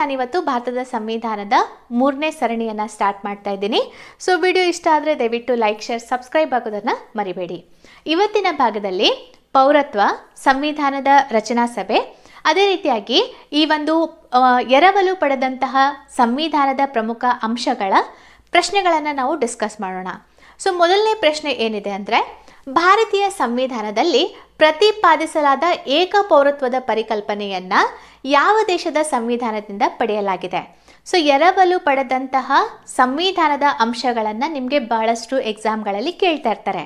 ನಾನಿವತ್ತು ಭಾರತದ ಸಂವಿಧಾನದ ಮೂರನೇ ಸರಣಿಯನ್ನು ಸ್ಟಾರ್ಟ್ ಮಾಡ್ತಾ ಇದ್ದೀನಿ. ಸೊ ವಿಡಿಯೋ ಇಷ್ಟ ಆದರೆ ದಯವಿಟ್ಟು ಲೈಕ್ ಶೇರ್ ಸಬ್ಸ್ಕ್ರೈಬ್ ಆಗೋದನ್ನು ಮರಿಬೇಡಿ. ಇವತ್ತಿನ ಭಾಗದಲ್ಲಿ ಪೌರತ್ವ ಸಂವಿಧಾನದ ರಚನಾ ಸಭೆ. ಅದೇ ರೀತಿಯಾಗಿ ಈ ಒಂದು ಎರವಲು ಪಡೆದಂತಹ ಸಂವಿಧಾನದ ಪ್ರಮುಖ ಅಂಶಗಳ ಪ್ರಶ್ನೆಗಳನ್ನು ನಾವು ಡಿಸ್ಕಸ್ ಮಾಡೋಣ. ಸೊ ಮೊದಲನೇ ಪ್ರಶ್ನೆ ಏನಿದೆ ಅಂದರೆ ಭಾರತೀಯ ಸಂವಿಧಾನದಲ್ಲಿ ಪ್ರತಿಪಾದಿಸಲಾದ ಏಕ ಪೌರತ್ವದ ಪರಿಕಲ್ಪನೆಯನ್ನ ಯಾವ ದೇಶದ ಸಂವಿಧಾನದಿಂದ ಪಡೆಯಲಾಗಿದೆ? ಸೊ ಎರವಲು ಪಡೆದಂತಹ ಸಂವಿಧಾನದ ಅಂಶಗಳನ್ನು ನಿಮಗೆ ಬಹಳಷ್ಟು ಎಕ್ಸಾಮ್ಗಳಲ್ಲಿ ಕೇಳ್ತಾ ಇರ್ತಾರೆ.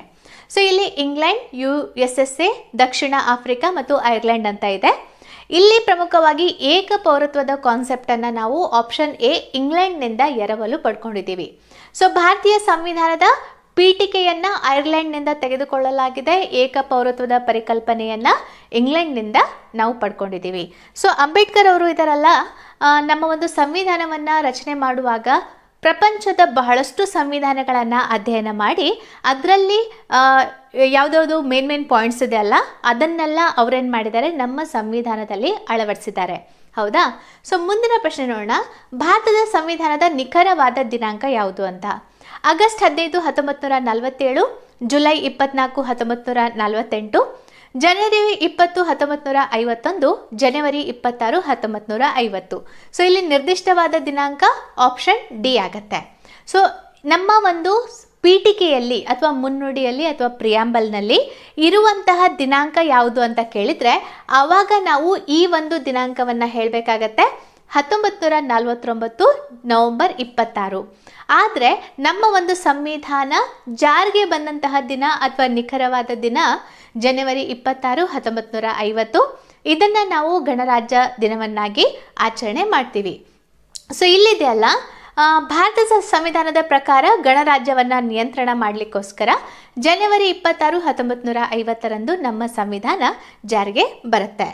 ಸೊ ಇಲ್ಲಿ England, U S S A, Dakshina Africa ಮತ್ತು ಐರ್ಲೆಂಡ್ ಅಂತ ಇದೆ. ಇಲ್ಲಿ ಪ್ರಮುಖವಾಗಿ ಏಕ ಪೌರತ್ವದ ಕಾನ್ಸೆಪ್ಟನ್ನು ನಾವು ಆಪ್ಷನ್ ಎ ಇಂಗ್ಲೆಂಡ್ನಿಂದ ಎರವಲು ಪಡ್ಕೊಂಡಿದ್ದೀವಿ. ಸೊ ಭಾರತೀಯ ಸಂವಿಧಾನದ ಪೀಠಿಕೆಯನ್ನ ಐರ್ಲೆಂಡ್ನಿಂದ ತೆಗೆದುಕೊಳ್ಳಲಾಗಿದೆ. ಏಕ ಪೌರತ್ವದ ಪರಿಕಲ್ಪನೆಯನ್ನ ಇಂಗ್ಲೆಂಡ್ನಿಂದ ನಾವು ಪಡ್ಕೊಂಡಿದ್ದೀವಿ. ಸೊ ಅಂಬೇಡ್ಕರ್ ಅವರು ಇದರಲ್ಲ ನಮ್ಮ ಒಂದು ಸಂವಿಧಾನವನ್ನ ರಚನೆ ಮಾಡುವಾಗ ಪ್ರಪಂಚದ ಬಹಳಷ್ಟು ಸಂವಿಧಾನಗಳನ್ನು ಅಧ್ಯಯನ ಮಾಡಿ, ಅದರಲ್ಲಿ ಯಾವುದ್ಯಾವುದು ಮೇನ್ ಮೇನ್ ಪಾಯಿಂಟ್ಸ್ ಇದೆ ಅಲ್ಲ, ಅದನ್ನೆಲ್ಲ ಅವರೇನು ಮಾಡಿದ್ದಾರೆ, ನಮ್ಮ ಸಂವಿಧಾನದಲ್ಲಿ ಅಳವಡಿಸಿದ್ದಾರೆ. ಹೌದಾ? ಸೊ ಮುಂದಿನ ಪ್ರಶ್ನೆ ನೋಡೋಣ. ಭಾರತದ ಸಂವಿಧಾನದ ನಿಖರವಾದ ದಿನಾಂಕ ಯಾವುದು ಅಂತ. ಆಗಸ್ಟ್ ಹದಿನೈದು ಹತ್ತೊಂಬತ್ತು ನೂರ ನಲವತ್ತೇಳು, ಜುಲೈ ಇಪ್ಪತ್ನಾಲ್ಕು ಹತ್ತೊಂಬತ್ತು ನೂರ ನಲವತ್ತೆಂಟು, ಜನವರಿ ಇಪ್ಪತ್ತು ಹತ್ತೊಂಬತ್ತು ನೂರ ಐವತ್ತೊಂದು, ಜನವರಿ ಇಪ್ಪತ್ತಾರು ಹತ್ತೊಂಬತ್ತು ನೂರ ಐವತ್ತು. ಸೊ ಇಲ್ಲಿ ನಿರ್ದಿಷ್ಟವಾದ ದಿನಾಂಕ ಆಪ್ಷನ್ ಡಿ ಆಗತ್ತೆ. ಸೊ ನಮ್ಮ ಒಂದು ಪೀಠಿಕೆಯಲ್ಲಿ ಅಥವಾ ಮುನ್ನುಡಿಯಲ್ಲಿ ಅಥವಾ ಪ್ರಿಯಾಂಬಲ್ನಲ್ಲಿ ಇರುವಂತಹ ದಿನಾಂಕ ಯಾವುದು ಅಂತ ಕೇಳಿದರೆ, ಆವಾಗ ನಾವು ಈ ಒಂದು ದಿನಾಂಕವನ್ನು ಹೇಳಬೇಕಾಗತ್ತೆ. ಹತ್ತೊಂಬತ್ತು ನೂರ ನಲವತ್ತೊಂಬತ್ತು, ನವೆಂಬರ್ ಇಪ್ಪತ್ತಾರು. ಆದರೆ ನಮ್ಮ ಒಂದು ಸಂವಿಧಾನ ಜಾರಿಗೆ ಬಂದಂತಹ ದಿನ ಅಥವಾ ನಿಖರವಾದ ದಿನ ಜನವರಿ ಇಪ್ಪತ್ತಾರು ಹತ್ತೊಂಬತ್ತು ನೂರ ಐವತ್ತು. ಇದನ್ನು ನಾವು ಗಣರಾಜ್ಯ ದಿನವನ್ನಾಗಿ ಆಚರಣೆ ಮಾಡ್ತೀವಿ. ಸೊ ಇಲ್ಲಿದೆ ಅಲ್ಲ ಭಾರತದ ಭಾರತ ಸಂವಿಧಾನದ ಪ್ರಕಾರ ಗಣರಾಜ್ಯವನ್ನು ನಿಯಂತ್ರಣ ಮಾಡಲಿಕ್ಕೋಸ್ಕರ ಜನವರಿ ಇಪ್ಪತ್ತಾರು ಹತ್ತೊಂಬತ್ತು ನೂರ ಐವತ್ತರಂದು ನಮ್ಮ ಸಂವಿಧಾನ ಜಾರಿಗೆ ಬರುತ್ತೆ.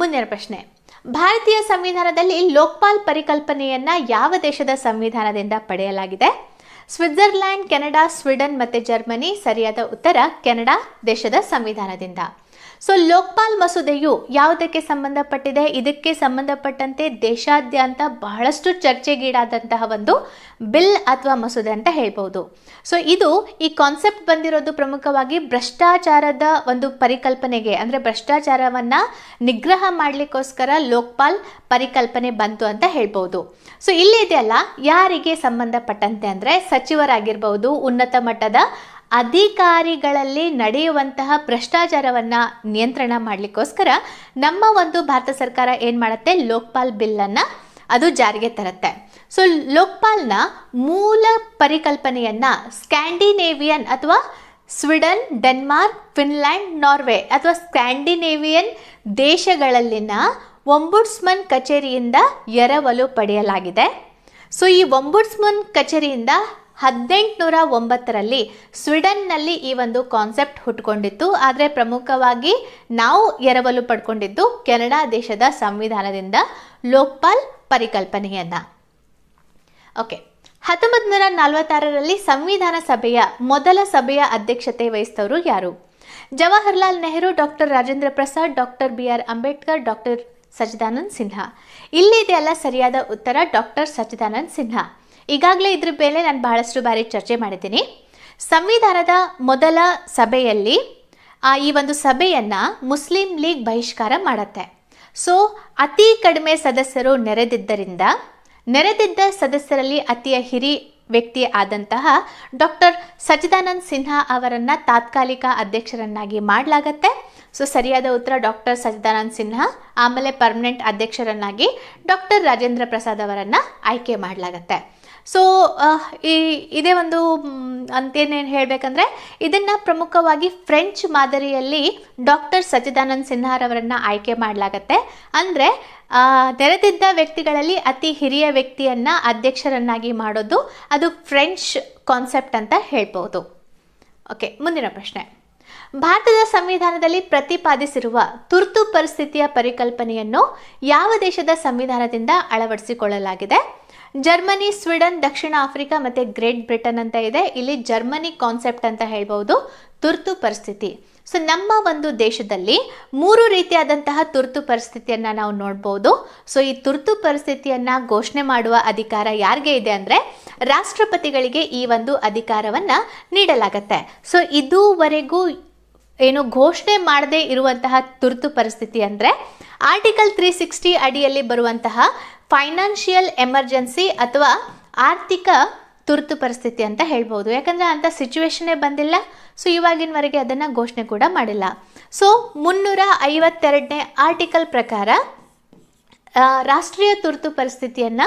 ಮುಂದಿನ ಪ್ರಶ್ನೆ. ಭಾರತೀಯ ಸಂವಿಧಾನದಲ್ಲಿ ಲೋಕ್ಪಾಲ್ ಪರಿಕಲ್ಪನೆಯನ್ನ ಯಾವ ದೇಶದ ಸಂವಿಧಾನದಿಂದ ಪಡೆಯಲಾಗಿದೆ? ಸ್ವಿಟ್ಜರ್ಲ್ಯಾಂಡ್, ಕೆನಡಾ, ಸ್ವೀಡನ್ ಮತ್ತು ಜರ್ಮನಿ ಸರಿಯಾದ ಉತ್ತರ ಕೆನಡಾ ದೇಶದ ಸಂವಿಧಾನದಿಂದ. ಸೊ ಲೋಕ್ಪಾಲ್ ಮಸೂದೆಯು ಯಾವುದಕ್ಕೆ ಸಂಬಂಧಪಟ್ಟಿದೆ? ಇದಕ್ಕೆ ಸಂಬಂಧಪಟ್ಟಂತೆ ದೇಶಾದ್ಯಂತ ಬಹಳಷ್ಟು ಚರ್ಚೆಗೀಡಾದಂತಹ ಒಂದು ಬಿಲ್ ಅಥವಾ ಮಸೂದೆ ಅಂತ ಹೇಳ್ಬೋದು. ಸೊ ಇದು ಈ ಕಾನ್ಸೆಪ್ಟ್ ಬಂದಿರೋದು ಪ್ರಮುಖವಾಗಿ ಭ್ರಷ್ಟಾಚಾರದ ಒಂದು ಪರಿಕಲ್ಪನೆಗೆ, ಅಂದರೆ ಭ್ರಷ್ಟಾಚಾರವನ್ನು ನಿಗ್ರಹ ಮಾಡಲಿಕ್ಕೋಸ್ಕರ ಲೋಕ್ಪಾಲ್ ಪರಿಕಲ್ಪನೆ ಬಂತು ಅಂತ ಹೇಳ್ಬೋದು. ಸೊ ಇಲ್ಲಿ ಇದೆಯಲ್ಲ, ಯಾರಿಗೆ ಸಂಬಂಧಪಟ್ಟಂತೆ ಅಂದರೆ ಸಚಿವರಾಗಿರ್ಬೋದು ಉನ್ನತ ಮಟ್ಟದ ಅಧಿಕಾರಿಗಳಲ್ಲಿ ನಡೆಯುವಂತಹ ಭ್ರಷ್ಟಾಚಾರವನ್ನು ನಿಯಂತ್ರಣ ಮಾಡಲಿಕ್ಕೋಸ್ಕರ ನಮ್ಮ ಒಂದು ಭಾರತ ಸರ್ಕಾರ ಏನು ಮಾಡುತ್ತೆ? ಲೋಕ್ಪಾಲ್ ಬಿಲ್ಲನ್ನು ಅದು ಜಾರಿಗೆ ತರುತ್ತೆ. ಸೊ ಲೋಕ್ಪಾಲ್ನ ಮೂಲ ಪರಿಕಲ್ಪನೆಯನ್ನು ಸ್ಕ್ಯಾಂಡಿನೇವಿಯನ್ ಅಥವಾ ಸ್ವಿಡನ್, ಡೆನ್ಮಾರ್ಕ್, ಫಿನ್ಲ್ಯಾಂಡ್, ನಾರ್ವೆ ಅಥವಾ ಸ್ಕ್ಯಾಂಡಿನೇವಿಯನ್ ದೇಶಗಳಲ್ಲಿನ ಒಂಬುಡ್ಸ್ಮನ್ ಕಚೇರಿಯಿಂದ ಎರವಲು ಪಡೆಯಲಾಗಿದೆ. ಸೊ ಈ ಒಂಬುಡ್ಸ್ಮನ್ ಕಚೇರಿಯಿಂದ ಹದಿನೆಂಟುನೂರ ಒಂಬತ್ತರಲ್ಲಿ ಸ್ವೀಡನ್ನಲ್ಲಿ ಈ ಒಂದು ಕಾನ್ಸೆಪ್ಟ್ ಹುಟ್ಕೊಂಡಿತ್ತು. ಆದರೆ ಪ್ರಮುಖವಾಗಿ ನಾವು ಎರವಲು ಪಡ್ಕೊಂಡಿದ್ದು ಕೆನಡಾ ದೇಶದ ಸಂವಿಧಾನದಿಂದ ಲೋಕ್ಪಾಲ್ ಪರಿಕಲ್ಪನೆಯನ್ನ. ಓಕೆ ಹತ್ತೊಂಬತ್ತು ನೂರ ನಲವತ್ತಾರರಲ್ಲಿ ಸಂವಿಧಾನ ಸಭೆಯ ಮೊದಲ ಸಭೆಯ ಅಧ್ಯಕ್ಷತೆ ವಹಿಸಿದವರು ಯಾರು? Jawaharlal Nehru, doctor Rajendra Prasad, doctor B R Ambedkar, doctor Sachchidanand Sinha. ಇಲ್ಲಿದೆಯಲ್ಲ ಸರಿಯಾದ ಉತ್ತರ, ಡಾಕ್ಟರ್ ಸಚ್ಚಿದಾನಂದ್ ಸಿನ್ಹಾ. ಈಗಾಗಲೇ ಇದ್ರ ಮೇಲೆ ನಾನು ಬಹಳಷ್ಟು ಬಾರಿ ಚರ್ಚೆ ಮಾಡಿದ್ದೀನಿ. ಸಂವಿಧಾನದ ಮೊದಲ ಸಭೆಯಲ್ಲಿ ಈ ಒಂದು ಸಭೆಯನ್ನು ಮುಸ್ಲಿಂ ಲೀಗ್ ಬಹಿಷ್ಕಾರ ಮಾಡುತ್ತೆ. ಸೊ, ಅತಿ ಕಡಿಮೆ ಸದಸ್ಯರು ನೆರೆದಿದ್ದರಿಂದ, ನೆರೆದಿದ್ದ ಸದಸ್ಯರಲ್ಲಿ ಅತಿಯ ಹಿರಿ ವ್ಯಕ್ತಿ ಆದಂತಹ ಡಾಕ್ಟರ್ ಸಚ್ಚಿದಾನಂದ್ ಸಿನ್ಹಾ ಅವರನ್ನು ತಾತ್ಕಾಲಿಕ ಅಧ್ಯಕ್ಷರನ್ನಾಗಿ ಮಾಡಲಾಗತ್ತೆ. ಸೊ, ಸರಿಯಾದ ಉತ್ತರ ಡಾಕ್ಟರ್ ಸಚ್ಚಿದಾನಂದ್ ಸಿನ್ಹಾ, ಆಮೇಲೆ ಪರ್ಮನೆಂಟ್ ಅಧ್ಯಕ್ಷರನ್ನಾಗಿ ಡಾಕ್ಟರ್ ರಾಜೇಂದ್ರ ಪ್ರಸಾದ್ ಅವರನ್ನು ಆಯ್ಕೆ ಮಾಡಲಾಗತ್ತೆ. ಸೊ ಈ, ಇದೇ ಒಂದು ಅಂತೇನೇನು ಹೇಳಬೇಕಂದ್ರೆ, ಇದನ್ನು ಪ್ರಮುಖವಾಗಿ ಫ್ರೆಂಚ್ ಮಾದರಿಯಲ್ಲಿ ಡಾಕ್ಟರ್ ಸಚ್ಚಿದಾನಂದ್ ಸಿನ್ಹಾರವರನ್ನು ಆಯ್ಕೆ ಮಾಡಲಾಗತ್ತೆ. ಅಂದರೆ ತೆರೆದಿದ್ದ ವ್ಯಕ್ತಿಗಳಲ್ಲಿ ಅತಿ ಹಿರಿಯ ವ್ಯಕ್ತಿಯನ್ನು ಅಧ್ಯಕ್ಷರನ್ನಾಗಿ ಮಾಡೋದು, ಅದು ಫ್ರೆಂಚ್ ಕಾನ್ಸೆಪ್ಟ್ ಅಂತ ಹೇಳ್ಬೋದು. ಓಕೆ ಮುಂದಿನ ಪ್ರಶ್ನೆ. ಭಾರತದ ಸಂವಿಧಾನದಲ್ಲಿ ಪ್ರತಿಪಾದಿಸಿರುವ ತುರ್ತು ಪರಿಸ್ಥಿತಿಯ ಪರಿಕಲ್ಪನೆಯನ್ನು ಯಾವ ದೇಶದ ಸಂವಿಧಾನದಿಂದ ಅಳವಡಿಸಿಕೊಳ್ಳಲಾಗಿದೆ? ಜರ್ಮನಿ, ಸ್ವೀಡನ್, ದಕ್ಷಿಣ ಆಫ್ರಿಕಾ ಮತ್ತು ಗ್ರೇಟ್ ಬ್ರಿಟನ್ ಅಂತ ಇದೆ. ಇಲ್ಲಿ ಜರ್ಮನಿ ಕಾನ್ಸೆಪ್ಟ್ ಅಂತ ಹೇಳ್ಬೋದು. ತುರ್ತು ಪರಿಸ್ಥಿತಿ. ಸೊ ನಮ್ಮ ಒಂದು ದೇಶದಲ್ಲಿ ಮೂರು ರೀತಿಯಾದಂತಹ ತುರ್ತು ಪರಿಸ್ಥಿತಿಯನ್ನ ನಾವು ನೋಡ್ಬೋದು. ಸೊ ಈ ತುರ್ತು ಪರಿಸ್ಥಿತಿಯನ್ನ ಘೋಷಣೆ ಮಾಡುವ ಅಧಿಕಾರ ಯಾರಿಗೆ ಇದೆ ಅಂದ್ರೆ ರಾಷ್ಟ್ರಪತಿಗಳಿಗೆ ಈ ಒಂದು ಅಧಿಕಾರವನ್ನ ನೀಡಲಾಗತ್ತೆ. ಸೊ ಇದುವರೆಗೂ ಏನು ಘೋಷಣೆ ಮಾಡದೇ ಇರುವಂತಹ ತುರ್ತು ಪರಿಸ್ಥಿತಿ ಅಂದರೆ ಆರ್ಟಿಕಲ್ ತ್ರೀ ಸಿಕ್ಸ್ಟಿ ಅಡಿಯಲ್ಲಿ ಬರುವಂತಹ ಫೈನಾನ್ಷಿಯಲ್ ಎಮರ್ಜೆನ್ಸಿ ಅಥವಾ ಆರ್ಥಿಕ ತುರ್ತು ಪರಿಸ್ಥಿತಿ ಅಂತ ಹೇಳ್ಬೋದು. ಯಾಕಂದರೆ ಅಂಥ ಸಿಚುವೇಶನ್ನೇ ಬಂದಿಲ್ಲ ಸೊ ಇವಾಗಿನವರೆಗೆ ಅದನ್ನು ಘೋಷಣೆ ಕೂಡ ಮಾಡಿಲ್ಲ. ಸೊ ಮುನ್ನೂರ ಐವತ್ತೆರಡನೇ ಆರ್ಟಿಕಲ್ ಪ್ರಕಾರ ರಾಷ್ಟ್ರೀಯ ತುರ್ತು ಪರಿಸ್ಥಿತಿಯನ್ನು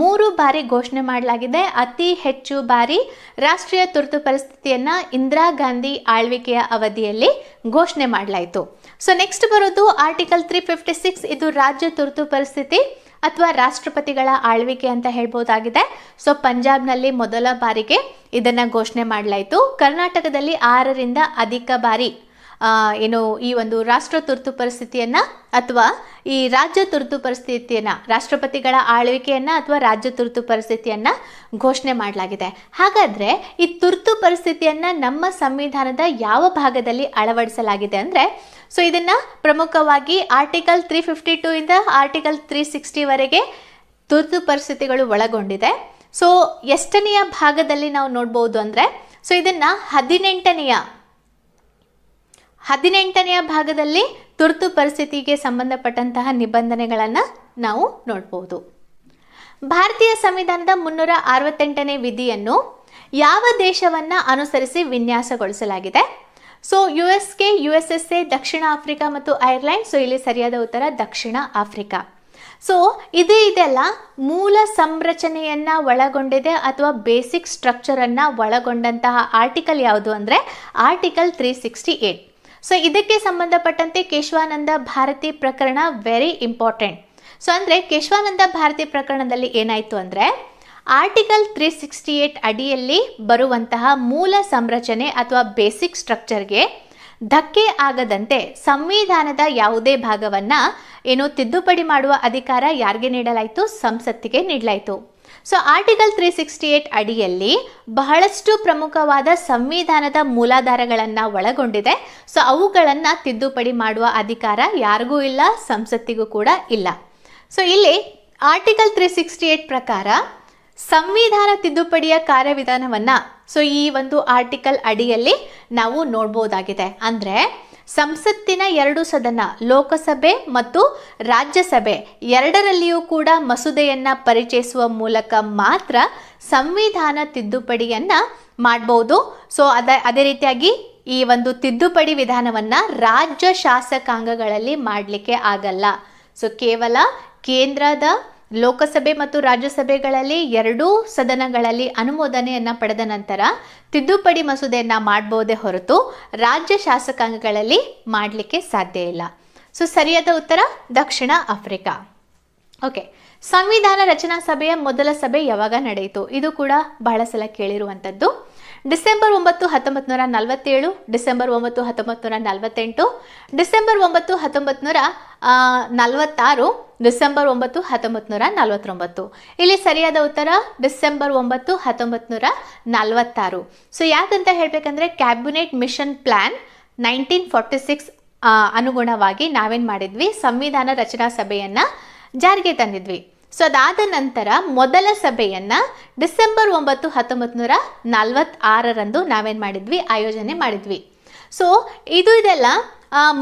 ಮೂರು ಬಾರಿ ಘೋಷಣೆ ಮಾಡಲಾಗಿದೆ. ಅತಿ ಹೆಚ್ಚು ಬಾರಿ ರಾಷ್ಟ್ರೀಯ ತುರ್ತು ಪರಿಸ್ಥಿತಿಯನ್ನು ಇಂದಿರಾ ಗಾಂಧಿ ಆಳ್ವಿಕೆಯ ಅವಧಿಯಲ್ಲಿ ಘೋಷಣೆ ಮಾಡಲಾಯಿತು. ಸೊ ನೆಕ್ಸ್ಟ್ ಬರೋದು ಆರ್ಟಿಕಲ್ ತ್ರೀ ಫಿಫ್ಟಿ ಸಿಕ್ಸ್ ಇದು ರಾಜ್ಯ ತುರ್ತು ಪರಿಸ್ಥಿತಿ ಅಥವಾ ರಾಷ್ಟ್ರಪತಿಗಳ ಆಳ್ವಿಕೆ ಅಂತ ಹೇಳ್ಬೋದಾಗಿದೆ. ಸೊ ಪಂಜಾಬ್ನಲ್ಲಿ ಮೊದಲ ಬಾರಿಗೆ ಇದನ್ನು ಘೋಷಣೆ ಮಾಡಲಾಯಿತು. ಕರ್ನಾಟಕದಲ್ಲಿ ಆರರಿಂದ ಅಧಿಕ ಬಾರಿ ಏನು, ಈ ಒಂದು ರಾಷ್ಟ್ರ ತುರ್ತು ಪರಿಸ್ಥಿತಿಯನ್ನ ಅಥವಾ ಈ ರಾಜ್ಯ ತುರ್ತು ಪರಿಸ್ಥಿತಿಯನ್ನ, ರಾಷ್ಟ್ರಪತಿಗಳ ಆಳ್ವಿಕೆಯನ್ನ ಅಥವಾ ರಾಜ್ಯ ತುರ್ತು ಪರಿಸ್ಥಿತಿಯನ್ನ ಘೋಷಣೆ ಮಾಡಲಾಗಿದೆ. ಹಾಗಾದ್ರೆ ಈ ತುರ್ತು ಪರಿಸ್ಥಿತಿಯನ್ನ ನಮ್ಮ ಸಂವಿಧಾನದ ಯಾವ ಭಾಗದಲ್ಲಿ ಅಳವಡಿಸಲಾಗಿದೆ ಅಂದ್ರೆ, ಸೊ ಇದನ್ನ ಪ್ರಮುಖವಾಗಿ ಆರ್ಟಿಕಲ್ ತ್ರೀ ಫಿಫ್ಟಿ ಟೂ ಇಂದ ಆರ್ಟಿಕಲ್ ತ್ರೀ ಸಿಕ್ಸ್ಟಿವರೆಗೆ ತುರ್ತು ಪರಿಸ್ಥಿತಿಗಳು ಒಳಗೊಂಡಿದೆ. ಸೊ ಎಷ್ಟನೆಯ ಭಾಗದಲ್ಲಿ ನಾವು ನೋಡ್ಬೋದು ಅಂದರೆ, ಸೊ ಇದನ್ನು ಹದಿನೆಂಟನೆಯ ಹದಿನೆಂಟನೆಯ ಭಾಗದಲ್ಲಿ ತುರ್ತು ಪರಿಸ್ಥಿತಿಗೆ ಸಂಬಂಧಪಟ್ಟಂತಹ ನಿಬಂಧನೆಗಳನ್ನು ನಾವು ನೋಡ್ಬೋದು. ಭಾರತೀಯ ಸಂವಿಧಾನದ ಮುನ್ನೂರ ಅರವತ್ತೆಂಟನೇ ವಿಧಿಯನ್ನು ಯಾವ ದೇಶವನ್ನು ಅನುಸರಿಸಿ ವಿನ್ಯಾಸಗೊಳಿಸಲಾಗಿದೆ? So U S K U S S A Dakshina Africa ಮತ್ತು ಐರ್ಲೆಂಡ್, ಸೊ ಇಲ್ಲಿ ಸರಿಯಾದ ಉತ್ತರ ದಕ್ಷಿಣ ಆಫ್ರಿಕಾ. ಸೊ, ಇದು ಇದೆಲ್ಲ ಮೂಲ ಸಂರಚನೆಯನ್ನ ಒಳಗೊಂಡಿದೆ ಅಥವಾ ಬೇಸಿಕ್ ಸ್ಟ್ರಕ್ಚರನ್ನ ಒಳಗೊಂಡಂತಹ ಆರ್ಟಿಕಲ್ ಯಾವುದು ಅಂದರೆ article three sixty eight. So ಇದಕ್ಕೆ ಸಂಬಂಧಪಟ್ಟಂತೆ ಕೇಶವಾನಂದ ಭಾರತಿ ಪ್ರಕರಣ ವೆರಿ ಇಂಪಾರ್ಟೆಂಟ್ ಸೊ ಅಂದರೆ ಕೇಶವಾನಂದ ಭಾರತಿ ಪ್ರಕರಣದಲ್ಲಿ ಏನಾಯಿತು ಅಂದರೆ ಆರ್ಟಿಕಲ್ ತ್ರೀ ಸಿಕ್ಸ್ಟಿ ಏಟ್ ಅಡಿಯಲ್ಲಿ ಬರುವಂತಹ ಮೂಲ ಸಂರಚನೆ ಅಥವಾ ಬೇಸಿಕ್ ಸ್ಟ್ರಕ್ಚರ್ಗೆ ಧಕ್ಕೆ ಆಗದಂತೆ ಸಂವಿಧಾನದ ಯಾವುದೇ ಭಾಗವನ್ನು ಏನು ತಿದ್ದುಪಡಿ ಮಾಡುವ ಅಧಿಕಾರ ಯಾರಿಗೆ ನೀಡಲಾಯಿತು? ಸಂಸತ್ತಿಗೆ ನೀಡಲಾಯಿತು. So article three sixty eight ಅಡಿಯಲ್ಲಿ ಬಹಳಷ್ಟು ಪ್ರಮುಖವಾದ ಸಂವಿಧಾನದ ಮೂಲಾಧಾರಗಳನ್ನು ಒಳಗೊಂಡಿದೆ. ಸೊ ಅವುಗಳನ್ನು ತಿದ್ದುಪಡಿ ಮಾಡುವ ಅಧಿಕಾರ ಯಾರಿಗೂ ಇಲ್ಲ, ಸಂಸತ್ತಿಗೂ ಕೂಡ ಇಲ್ಲ. ಸೊ ಇಲ್ಲಿ ಆರ್ಟಿಕಲ್ ತ್ರೀ ಸಿಕ್ಸ್ಟಿ ಏಟ್ ಪ್ರಕಾರ ಸಂವಿಧಾನ ತಿದ್ದುಪಡಿಯ ಕಾರ್ಯವಿಧಾನವನ್ನು ಸೊ ಈ ಒಂದು ಆರ್ಟಿಕಲ್ ಅಡಿಯಲ್ಲಿ ನಾವು ನೋಡ್ಬೋದಾಗಿದೆ. ಅಂದರೆ ಸಂಸತ್ತಿನ ಎರಡು ಸದನ, ಲೋಕಸಭೆ ಮತ್ತು ರಾಜ್ಯಸಭೆ. ಎರಡರಲ್ಲಿಯೂ ಕೂಡ ಮಸೂದೆಯನ್ನು ಪರಿಚಯಿಸುವ ಮೂಲಕ ಮಾತ್ರ ಸಂವಿಧಾನ ತಿದ್ದುಪಡಿಯನ್ನು ಮಾಡ್ಬೋದು. ಸೊ ಅದ, ಅದೇ ರೀತಿಯಾಗಿ ಈ ಒಂದು ತಿದ್ದುಪಡಿ ವಿಧಾನವನ್ನು ರಾಜ್ಯ ಶಾಸಕಾಂಗಗಳಲ್ಲಿ ಮಾಡಲಿಕ್ಕೆ ಆಗಲ್ಲ. ಸೊ ಕೇವಲ ಕೇಂದ್ರದ ಲೋಕಸಭೆ ಮತ್ತು ರಾಜ್ಯಸಭೆಗಳಲ್ಲಿ ಎರಡೂ ಸದನಗಳಲ್ಲಿ ಅನುಮೋದನೆಯನ್ನು ಪಡೆದ ನಂತರ ತಿದ್ದುಪಡಿ ಮಸೂದೆಯನ್ನು ಮಾಡಬಹುದೇ ಹೊರತು ರಾಜ್ಯ ಶಾಸಕಾಂಗಗಳಲ್ಲಿ ಮಾಡಲಿಕ್ಕೆ ಸಾಧ್ಯ ಇಲ್ಲ. ಸೊ, ಸರಿಯಾದ ಉತ್ತರ ದಕ್ಷಿಣ ಆಫ್ರಿಕಾ. ಓಕೆ, ಸಂವಿಧಾನ ರಚನಾ ಸಭೆಯ ಮೊದಲ ಸಭೆ ಯಾವಾಗ ನಡೆಯಿತು? ಇದು ಕೂಡ ಬಹಳ ಸಲ ಕೇಳಿರುವಂಥದ್ದು. ಡಿಸೆಂಬರ್ ಒಂಬತ್ತು ಹತ್ತೊಂಬತ್ತು ನೂರ ನಲವತ್ತೇಳು, ಡಿಸೆಂಬರ್ ಒಂಬತ್ತು ಹತ್ತೊಂಬತ್ತು ನೂರ ನಲವತ್ತೆಂಟು, ಡಿಸೆಂಬರ್ ಒಂಬತ್ತು ಹತ್ತೊಂಬತ್ತು ನೂರ ನಲವತ್ತಾರು, ಡಿಸೆಂಬರ್ ಒಂಬತ್ತು ಹತ್ತೊಂಬತ್ತು ನೂರ ನಲವತ್ತೊಂಬತ್ತು. ಇಲ್ಲಿ ಸರಿಯಾದ ಉತ್ತರ, ಡಿಸೆಂಬರ್ ಒಂಬತ್ತು ಹತ್ತೊಂಬತ್ತು ನೂರ ನಲವತ್ತಾರು. ಸೊ ಯಾಕಂತ ಹೇಳಬೇಕಂದ್ರೆ cabinet mission plan nineteen forty six ಅನುಗುಣವಾಗಿ ನಾವೇನು ಮಾಡಿದ್ವಿ? ಸಂವಿಧಾನ ರಚನಾ ಸಭೆಯನ್ನು ಜಾರಿಗೆ ತಂದಿದ್ವಿ. ಸೊ ಅದಾದ ನಂತರ ಮೊದಲ ಸಭೆಯನ್ನು ಡಿಸೆಂಬರ್ ಒಂಬತ್ತು ಹತ್ತೊಂಬತ್ತು ನೂರ ನಲ್ವತ್ತಾರರಂದು ನಾವೇನು ಮಾಡಿದ್ವಿ? ಆಯೋಜನೆ ಮಾಡಿದ್ವಿ. ಸೊ ಇದು ಇದೆಲ್ಲ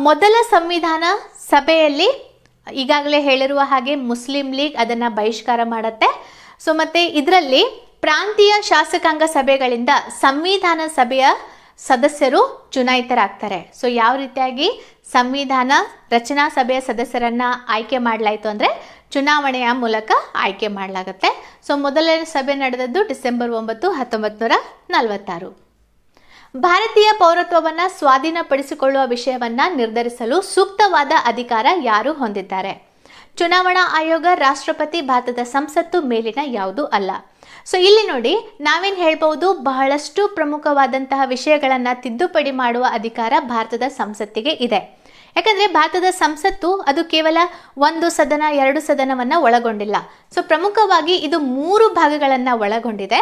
ಮೊದಲ ಸಂವಿಧಾನ ಸಭೆಯಲ್ಲಿ ಈಗಾಗಲೇ ಹೇಳಿರುವ ಹಾಗೆ ಮುಸ್ಲಿಂ ಲೀಗ್ ಅದನ್ನು ಬಹಿಷ್ಕಾರ ಮಾಡುತ್ತೆ. ಸೊ ಮತ್ತು ಇದರಲ್ಲಿ ಪ್ರಾಂತೀಯ ಶಾಸಕಾಂಗ ಸಭೆಗಳಿಂದ ಸಂವಿಧಾನ ಸಭೆಯ ಸದಸ್ಯರು ಚುನಾಯಿತರಾಗ್ತಾರೆ. ಸೊ ಯಾವ ರೀತಿಯಾಗಿ ಸಂವಿಧಾನ ರಚನಾ ಸಭೆಯ ಸದಸ್ಯರನ್ನ ಆಯ್ಕೆ ಮಾಡಲಾಯಿತು ಅಂದರೆ ಚುನಾವಣೆಯ ಮೂಲಕ ಆಯ್ಕೆ ಮಾಡಲಾಗುತ್ತೆ. ಸೊ ಮೊದಲನೇ ಸಭೆ ನಡೆದದ್ದು ಡಿಸೆಂಬರ್ ಒಂಬತ್ತು ಹತ್ತೊಂಬತ್ತು ನೂರ ನಲವತ್ತಾರು. ಭಾರತೀಯ ಪೌರತ್ವವನ್ನು ಸ್ವಾಧೀನಪಡಿಸಿಕೊಳ್ಳುವ ವಿಷಯವನ್ನ ನಿರ್ಧರಿಸಲು ಸೂಕ್ತವಾದ ಅಧಿಕಾರ ಯಾರು ಹೊಂದಿದ್ದಾರೆ? ಚುನಾವಣಾ ಆಯೋಗ ರಾಷ್ಟ್ರಪತಿ ಭಾರತದ ಸಂಸತ್ತು ಮೇಲಿನ ಯಾವುದೂ ಅಲ್ಲ. ಸೊ ಇಲ್ಲಿ ನೋಡಿ, ನಾವೇನು ಹೇಳ್ಬೋದು ಬಹಳಷ್ಟು ಪ್ರಮುಖವಾದಂತಹ ವಿಷಯಗಳನ್ನು ತಿದ್ದುಪಡಿ ಮಾಡುವ ಅಧಿಕಾರ ಭಾರತದ ಸಂಸತ್ತಿಗೆ ಇದೆ. ಯಾಕಂದರೆ ಭಾರತದ ಸಂಸತ್ತು ಅದು ಕೇವಲ ಒಂದು ಸದನ, ಎರಡು ಸದನವನ್ನು ಒಳಗೊಂಡಿಲ್ಲ. ಸೊ ಪ್ರಮುಖವಾಗಿ ಇದು ಮೂರು ಭಾಗಗಳನ್ನು ಒಳಗೊಂಡಿದೆ.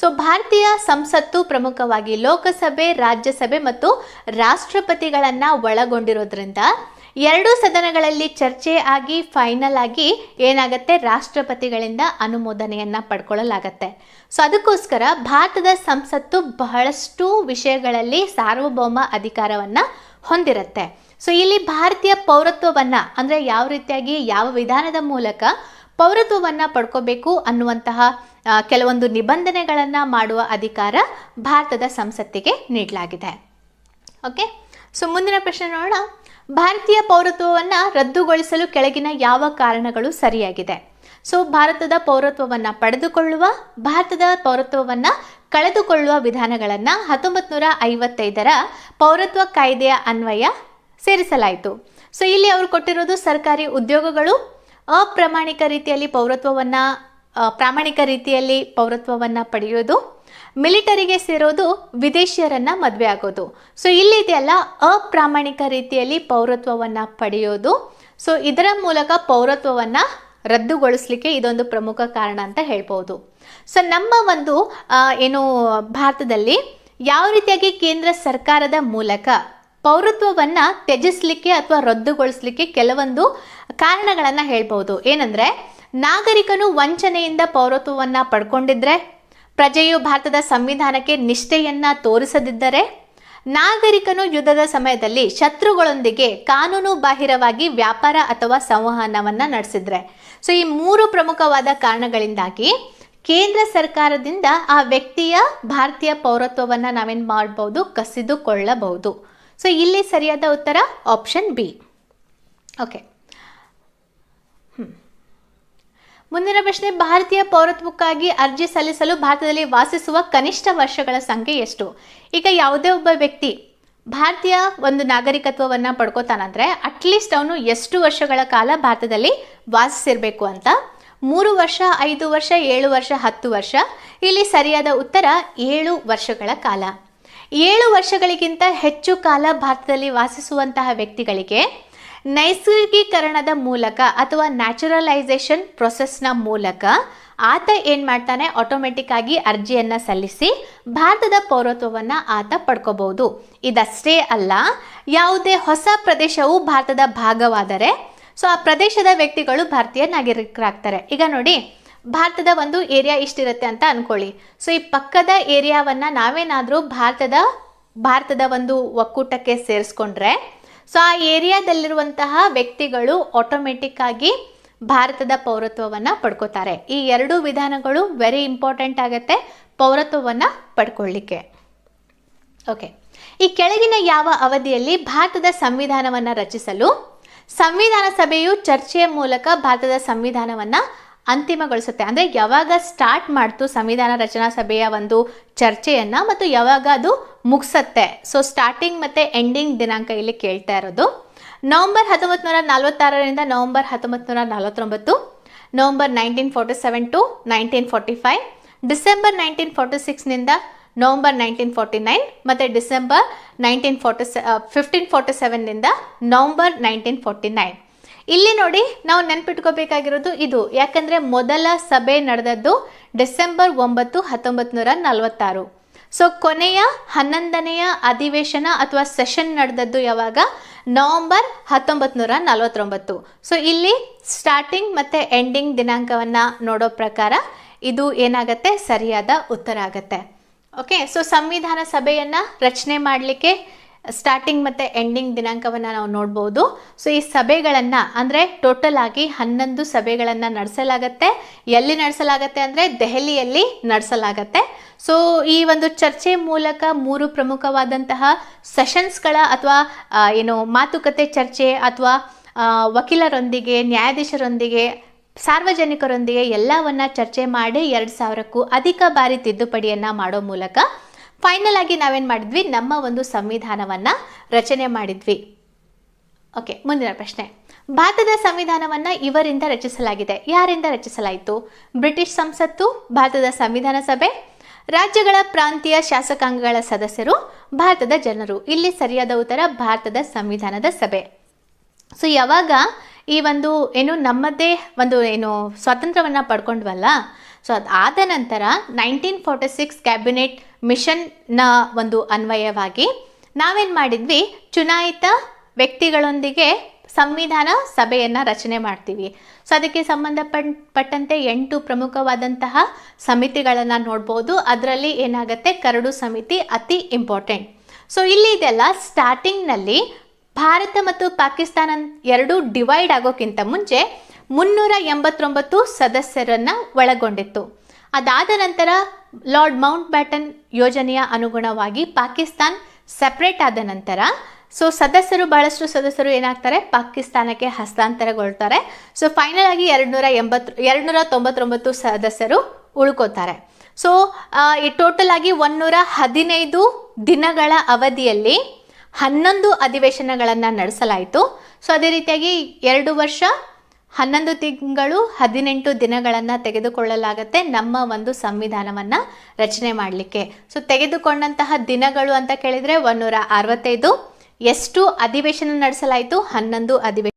ಸೊ ಭಾರತೀಯ ಸಂಸತ್ತು ಪ್ರಮುಖವಾಗಿ ಲೋಕಸಭೆ, ರಾಜ್ಯಸಭೆ ಮತ್ತು ರಾಷ್ಟ್ರಪತಿಗಳನ್ನು ಒಳಗೊಂಡಿರೋದ್ರಿಂದ ಎರಡೂ ಸದನಗಳಲ್ಲಿ ಚರ್ಚೆ ಆಗಿ ಫೈನಲ್ ಆಗಿ ಏನಾಗುತ್ತೆ? ರಾಷ್ಟ್ರಪತಿಗಳಿಂದ ಅನುಮೋದನೆಯನ್ನ ಪಡ್ಕೊಳ್ಳಲಾಗತ್ತೆ. ಸೊ ಅದಕ್ಕೋಸ್ಕರ ಭಾರತದ ಸಂಸತ್ತು ಬಹಳಷ್ಟು ವಿಷಯಗಳಲ್ಲಿ ಸಾರ್ವಭೌಮ ಅಧಿಕಾರವನ್ನ ಹೊಂದಿರುತ್ತೆ. ಸೊ ಇಲ್ಲಿ ಭಾರತೀಯ ಪೌರತ್ವವನ್ನ ಅಂದ್ರೆ ಯಾವ ರೀತಿಯಾಗಿ, ಯಾವ ವಿಧಾನದ ಮೂಲಕ ಪೌರತ್ವವನ್ನ ಪಡ್ಕೋಬೇಕು ಅನ್ನುವಂತಹ ಕೆಲವೊಂದು ನಿಬಂಧನೆಗಳನ್ನು ಮಾಡುವ ಅಧಿಕಾರ ಭಾರತದ ಸಂಸತ್ತಿಗೆ ನೀಡಲಾಗಿದೆ. ಓಕೆ ಸೊ ಮುಂದಿನ ಪ್ರಶ್ನೆ ನೋಡೋಣ. ಭಾರತೀಯ ಪೌರತ್ವವನ್ನು ರದ್ದುಗೊಳಿಸಲು ಕೆಳಗಿನ ಯಾವ ಕಾರಣಗಳು ಸರಿಯಾಗಿದೆ? ಸೊ ಭಾರತದ ಪೌರತ್ವವನ್ನು ಪಡೆದುಕೊಳ್ಳುವ, ಭಾರತದ ಪೌರತ್ವವನ್ನು ಕಳೆದುಕೊಳ್ಳುವ ವಿಧಾನಗಳನ್ನು ಹತ್ತೊಂಬತ್ತು ನೂರ ಐವತ್ತೈದರ ಪೌರತ್ವ ಕಾಯ್ದೆಯ ಅನ್ವಯ ಸೇರಿಸಲಾಯಿತು. ಸೊ ಇಲ್ಲಿ ಅವರು ಕೊಟ್ಟಿರೋದು ಸರ್ಕಾರಿ ಉದ್ಯೋಗಗಳು, ಅಪ್ರಾಮಾಣಿಕ ರೀತಿಯಲ್ಲಿ ಪೌರತ್ವವನ್ನು ಪ್ರಾಮಾಣಿಕ ರೀತಿಯಲ್ಲಿ ಪೌರತ್ವವನ್ನು ಪಡೆಯೋದು ಮಿಲಿಟರಿಗೆ ಸೇರೋದು ವಿದೇಶಿಯರನ್ನ ಮದುವೆ ಆಗೋದು. ಸೊ ಇಲ್ಲಿ ಇದೆಯಲ್ಲ, ಅಪ್ರಾಮಾಣಿಕ ರೀತಿಯಲ್ಲಿ ಪೌರತ್ವವನ್ನ ಪಡೆಯೋದು. ಸೊ ಇದರ ಮೂಲಕ ಪೌರತ್ವವನ್ನ ರದ್ದುಗೊಳಿಸ್ಲಿಕ್ಕೆ ಇದೊಂದು ಪ್ರಮುಖ ಕಾರಣ ಅಂತ ಹೇಳ್ಬೋದು. ಸೊ ನಮ್ಮ ಒಂದು ಏನು, ಭಾರತದಲ್ಲಿ ಯಾವ ರೀತಿಯಾಗಿ ಕೇಂದ್ರ ಸರ್ಕಾರದ ಮೂಲಕ ಪೌರತ್ವವನ್ನ ತ್ಯಜಿಸ್ಲಿಕ್ಕೆ ಅಥವಾ ರದ್ದುಗೊಳಿಸ್ಲಿಕ್ಕೆ ಕೆಲವೊಂದು ಕಾರಣಗಳನ್ನ ಹೇಳ್ಬೋದು. ಏನಂದ್ರೆ, ನಾಗರಿಕನು ವಂಚನೆಯಿಂದ ಪೌರತ್ವವನ್ನ ಪಡ್ಕೊಂಡಿದ್ರೆ ಪ್ರಜೆಯು ಭಾರತದ ಸಂವಿಧಾನಕ್ಕೆ ನಿಷ್ಠೆಯನ್ನ ತೋರಿಸದಿದ್ದರೆ ನಾಗರಿಕನು ಯುದ್ಧದ ಸಮಯದಲ್ಲಿ ಶತ್ರುಗಳೊಂದಿಗೆ ಕಾನೂನು ಬಾಹಿರವಾಗಿ ವ್ಯಾಪಾರ ಅಥವಾ ಸಂವಹನವನ್ನ ನಡೆಸಿದ್ರೆ. ಸೊ ಈ ಮೂರು ಪ್ರಮುಖವಾದ ಕಾರಣಗಳಿಂದಾಗಿ ಕೇಂದ್ರ ಸರ್ಕಾರದಿಂದ ಆ ವ್ಯಕ್ತಿಯ ಭಾರತೀಯ ಪೌರತ್ವವನ್ನ ನಾವೇನ್ ಮಾಡಬಹುದು ಕಸಿದುಕೊಳ್ಳಬಹುದು. ಸೊ ಇಲ್ಲಿ ಸರಿಯಾದ ಉತ್ತರ ಆಪ್ಷನ್ ಬಿ ಓಕೆ ಮುಂದಿನ ಪ್ರಶ್ನೆ, ಭಾರತೀಯ ಪೌರತ್ವಕ್ಕಾಗಿ ಅರ್ಜಿ ಸಲ್ಲಿಸಲು ಭಾರತದಲ್ಲಿ ವಾಸಿಸುವ ಕನಿಷ್ಠ ವರ್ಷಗಳ ಸಂಖ್ಯೆ ಎಷ್ಟು? ಈಗ ಯಾವುದೇ ಒಬ್ಬ ವ್ಯಕ್ತಿ ಭಾರತೀಯ ಒಂದು ನಾಗರಿಕತ್ವವನ್ನು ಪಡ್ಕೋತಾನಂದ್ರೆ ಅಟ್ಲೀಸ್ಟ್ ಅವನು ಎಷ್ಟು ವರ್ಷಗಳ ಕಾಲ ಭಾರತದಲ್ಲಿ ವಾಸಿಸಿರ್ಬೇಕು ಅಂತ? ಮೂರು ವರ್ಷ, ಐದು ವರ್ಷ, ಏಳು ವರ್ಷ, ಹತ್ತು ವರ್ಷ? ಇಲ್ಲಿ ಸರಿಯಾದ ಉತ್ತರ, ಏಳು ವರ್ಷಗಳ ಕಾಲ. ಏಳು ವರ್ಷಗಳಿಗಿಂತ ಹೆಚ್ಚು ಕಾಲ ಭಾರತದಲ್ಲಿ ವಾಸಿಸುವಂತಹ ವ್ಯಕ್ತಿಗಳಿಗೆ ನೈಸರ್ಗೀಕರಣದ ಮೂಲಕ ಅಥವಾ ನ್ಯಾಚುರಲೈಸೇಷನ್ ಪ್ರೊಸೆಸ್ನ ಮೂಲಕ ಆತ ಏನು ಮಾಡ್ತಾನೆ? ಆಟೋಮೆಟಿಕ್ ಆಗಿ ಅರ್ಜಿಯನ್ನು ಸಲ್ಲಿಸಿ ಭಾರತದ ಪೌರತ್ವವನ್ನು ಆತ ಪಡ್ಕೋಬಹುದು. ಇದಷ್ಟೇ ಅಲ್ಲ, ಯಾವುದೇ ಹೊಸ ಪ್ರದೇಶವು ಭಾರತದ ಭಾಗವಾದರೆ ಸೊ ಆ ಪ್ರದೇಶದ ವ್ಯಕ್ತಿಗಳು ಭಾರತೀಯ ನಾಗರಿಕರಾಗ್ತಾರೆ. ಈಗ ನೋಡಿ, ಭಾರತದ ಒಂದು ಏರಿಯಾ ಇಷ್ಟಿರುತ್ತೆ ಅಂತ ಅನ್ಕೊಳ್ಳಿ. ಸೊ ಈ ಪಕ್ಕದ ಏರಿಯಾವನ್ನ ನಾವೇನಾದರೂ ಭಾರತದ ಭಾರತದ ಒಂದು ಒಕ್ಕೂಟಕ್ಕೆ ಸೇರಿಸ್ಕೊಂಡ್ರೆ ಸೊ ಆ ಏರಿಯಾದಲ್ಲಿರುವಂತಹ ವ್ಯಕ್ತಿಗಳು ಆಟೋಮೆಟಿಕ್ ಆಗಿ ಭಾರತದ ಪೌರತ್ವವನ್ನು ಪಡ್ಕೋತಾರೆ. ಈ ಎರಡು ವಿಧಾನಗಳು ವೆರಿ ಇಂಪಾರ್ಟೆಂಟ್ ಆಗುತ್ತೆ ಪೌರತ್ವವನ್ನು ಪಡ್ಕೊಳ್ಳಿಕ್ಕೆ. ಓಕೆ ಈ ಕೆಳಗಿನ ಯಾವ ಅವಧಿಯಲ್ಲಿ ಭಾರತದ ಸಂವಿಧಾನವನ್ನು ರಚಿಸಲು ಸಂವಿಧಾನ ಸಭೆಯು ಚರ್ಚೆಯ ಮೂಲಕ ಭಾರತದ ಸಂವಿಧಾನವನ್ನು ಅಂತಿಮಗೊಳಿಸುತ್ತೆ. ಅಂದರೆ ಯಾವಾಗ ಸ್ಟಾರ್ಟ್ ಮಾಡ್ತು ಸಂವಿಧಾನ ರಚನಾ ಸಭೆಯ ಒಂದು ಚರ್ಚೆಯನ್ನು, ಮತ್ತು ಯಾವಾಗ ಅದು ಮುಗಿಸತ್ತೆ. ಸೊ ಸ್ಟಾರ್ಟಿಂಗ್ ಮತ್ತು ಎಂಡಿಂಗ್ ದಿನಾಂಕ ಇಲ್ಲಿ ಕೇಳ್ತಾ ಇರೋದು. ನವಂಬರ್ ಹತ್ತೊಂಬತ್ತು ನೂರ ನಲವತ್ತಾರರಿಂದ ನವಂಬರ್ ಹತ್ತೊಂಬತ್ತು ನೂರ ನಲವತ್ತೊಂಬತ್ತು November nineteen forty seven to nineteen forty five December nineteen forty ಸಿಕ್ಸ್ನಿಂದ November nineteen forty nine ಮತ್ತು ಡಿಸೆಂಬರ್ ನೈನ್ಟೀನ್ ಫೋರ್ಟಿ ಸೆ ಫಿಫ್ಟೀನ್ ಫೋರ್ಟಿ ಸೆವೆನ್ನಿಂದ ನವಂಬರ್ ನೈನ್ಟೀನ್ ಫೋರ್ಟಿ ನೈನ್ ಇಲ್ಲಿ ನೋಡಿ ನಾವು ನೆನ್ಪಿಟ್ಕೋಬೇಕಾಗಿರೋದು ಇದು. ಯಾಕಂದರೆ ಮೊದಲ ಸಭೆ ನಡೆದದ್ದು ಡಿಸೆಂಬರ್ ಒಂಬತ್ತು ಹತ್ತೊಂಬತ್ತು ನೂರ ನಲವತ್ತಾರು. ಸೊ ಕೊನೆಯ ಹನ್ನೊಂದನೆಯ ಅಧಿವೇಶನ ಅಥವಾ ಸೆಷನ್ ನಡೆದದ್ದು ಯಾವಾಗ? ನವೆಂಬರ್ ಹತ್ತೊಂಬತ್ತು ನೂರ ನಲವತ್ತೊಂಬತ್ತು. ಸೊ ಇಲ್ಲಿ ಸ್ಟಾರ್ಟಿಂಗ್ ಮತ್ತು ಎಂಡಿಂಗ್ ದಿನಾಂಕವನ್ನು ನೋಡೋ ಪ್ರಕಾರ ಇದು ಏನಾಗತ್ತೆ? ಸರಿಯಾದ ಉತ್ತರ ಆಗತ್ತೆ. ಓಕೆ ಸೊ ಸಂವಿಧಾನ ಸಭೆಯನ್ನು ರಚನೆ ಮಾಡಲಿಕ್ಕೆ ಸ್ಟಾರ್ಟಿಂಗ್ ಮತ್ತು ಎಂಡಿಂಗ್ ದಿನಾಂಕವನ್ನು ನಾವು ನೋಡ್ಬೋದು. ಸೊ ಈ ಸಭೆಗಳನ್ನು ಅಂದರೆ ಟೋಟಲ್ ಆಗಿ ಹನ್ನೊಂದು ಸಭೆಗಳನ್ನು ನಡೆಸಲಾಗತ್ತೆ. ಎಲ್ಲಿ ನಡೆಸಲಾಗತ್ತೆ ಅಂದರೆ ದೆಹಲಿಯಲ್ಲಿ ನಡೆಸಲಾಗತ್ತೆ. ಸೊ ಈ ಒಂದು ಚರ್ಚೆ ಮೂಲಕ ಮೂರು ಪ್ರಮುಖವಾದಂತಹ ಸೆಷನ್ಸ್ಗಳ ಅಥವಾ ಏನು ಮಾತುಕತೆ ಚರ್ಚೆ ಅಥವಾ ವಕೀಲರೊಂದಿಗೆ, ನ್ಯಾಯಾಧೀಶರೊಂದಿಗೆ, ಸಾರ್ವಜನಿಕರೊಂದಿಗೆ ಎಲ್ಲವನ್ನ ಚರ್ಚೆ ಮಾಡಿ ಎರಡು ಸಾವಿರಕ್ಕೂ ಅಧಿಕ ಬಾರಿ ತಿದ್ದುಪಡಿಯನ್ನ ಮಾಡೋ ಮೂಲಕ ಫೈನಲ್ ಆಗಿ ನಾವೇನು ಮಾಡಿದ್ವಿ? ನಮ್ಮ ಒಂದು ಸಂವಿಧಾನವನ್ನ ರಚನೆ ಮಾಡಿದ್ವಿ. ಓಕೆ ಮುಂದಿನ ಪ್ರಶ್ನೆ. ಭಾರತದ ಸಂವಿಧಾನವನ್ನ ಇವರಿಂದ ರಚಿಸಲಾಗಿದೆ. ಯಾರಿಂದ ರಚಿಸಲಾಯಿತು? ಬ್ರಿಟಿಷ್ ಸಂಸತ್ತು, ಭಾರತದ ಸಂವಿಧಾನ ಸಭೆ, ರಾಜ್ಯಗಳ ಪ್ರಾಂತೀಯ ಶಾಸಕಾಂಗಗಳ ಸದಸ್ಯರು, ಭಾರತದ ಜನರು. ಇಲ್ಲಿ ಸರಿಯಾದ ಉತ್ತರ ಭಾರತದ ಸಂವಿಧಾನದ ಸಭೆ. ಸೊ ಯಾವಾಗ ಈ ಒಂದು ಏನು ನಮ್ಮದೇ ಒಂದು ಏನು ಸ್ವಾತಂತ್ರ್ಯವನ್ನು ಪಡ್ಕೊಂಡ್ವಲ್ಲ? ಸೊ ಅದಾದ ನಂತರ ನೈನ್ಟೀನ್ ಫೋರ್ಟಿ ಸಿಕ್ಸ್ ಕ್ಯಾಬಿನೆಟ್ ಮಿಷನ್ನ ಒಂದು ಅನ್ವಯವಾಗಿ ನಾವೇನು ಮಾಡಿದ್ವಿ? ಚುನಾಯಿತ ವ್ಯಕ್ತಿಗಳೊಂದಿಗೆ ಸಂವಿಧಾನ ಸಭೆಯನ್ನು ರಚನೆ ಮಾಡ್ತೀವಿ. ಸೊ ಅದಕ್ಕೆ ಸಂಬಂಧಪಟ್ಟಂತೆ ಎಂಟು ಪ್ರಮುಖವಾದಂತಹ ಸಮಿತಿಗಳನ್ನು ನೋಡ್ಬೋದು. ಅದರಲ್ಲಿ ಏನಾಗುತ್ತೆ? ಕರಡು ಸಮಿತಿ ಅತಿ ಇಂಪಾರ್ಟೆಂಟ್ ಸೊ ಇಲ್ಲಿ ಇದೆಲ್ಲ ಸ್ಟಾರ್ಟಿಂಗ್ನಲ್ಲಿ ಭಾರತ ಮತ್ತು ಪಾಕಿಸ್ತಾನ ಎರಡೂ ಡಿವೈಡ್ ಆಗೋಕ್ಕಿಂತ ಮುಂಚೆ ಮುನ್ನೂರ ಎಂಬತ್ತೊಂಬತ್ತು ಸದಸ್ಯರನ್ನು ಒಳಗೊಂಡಿತ್ತು. ಅದಾದ ನಂತರ ಲಾರ್ಡ್ ಮೌಂಟ್ ಬ್ಯಾಟನ್ ಯೋಜನೆಯ ಅನುಗುಣವಾಗಿ ಪಾಕಿಸ್ತಾನ್ ಸೆಪ್ರೇಟ್ ಆದ ನಂತರ, ಸೊ ಸದಸ್ಯರು ಬಹಳಷ್ಟು ಸದಸ್ಯರು ಏನಾಗ್ತಾರೆ? ಪಾಕಿಸ್ತಾನಕ್ಕೆ ಹಸ್ತಾಂತರಗೊಳ್ತಾರೆ. ಸೊ ಫೈನಲ್ ಆಗಿ ಎರಡುನೂರ ಎಂಬತ್ತು ಎರಡುನೂರ ತೊಂಬತ್ತೊಂಬತ್ತು ಸದಸ್ಯರು ಉಳ್ಕೋತಾರೆ. ಸೊ ಈ ಟೋಟಲ್ ಆಗಿ ಒಂದೂರ ಹದಿನೈದು ದಿನಗಳ ಅವಧಿಯಲ್ಲಿ ಹನ್ನೊಂದು ಅಧಿವೇಶನಗಳನ್ನು ನಡೆಸಲಾಯಿತು. ಸೊ ಅದೇ ರೀತಿಯಾಗಿ ಎರಡು ವರ್ಷ ಹನ್ನೊಂದು ತಿಂಗಳು ಹದಿನೆಂಟು ದಿನಗಳನ್ನು ತೆಗೆದುಕೊಳ್ಳಲಾಗತ್ತೆ ನಮ್ಮ ಒಂದು ಸಂವಿಧಾನವನ್ನು ರಚನೆ ಮಾಡಲಿಕ್ಕೆ. ಸೊ ತೆಗೆದುಕೊಂಡಂತಹ ದಿನಗಳು ಅಂತ ಕೇಳಿದರೆ ಒಂದೂರ ಎಷ್ಟು ಅಧಿವೇಶನ ನಡೆಸಲಾಯಿತು? ಹನ್ನೊಂದು ಅಧಿವೇಶನ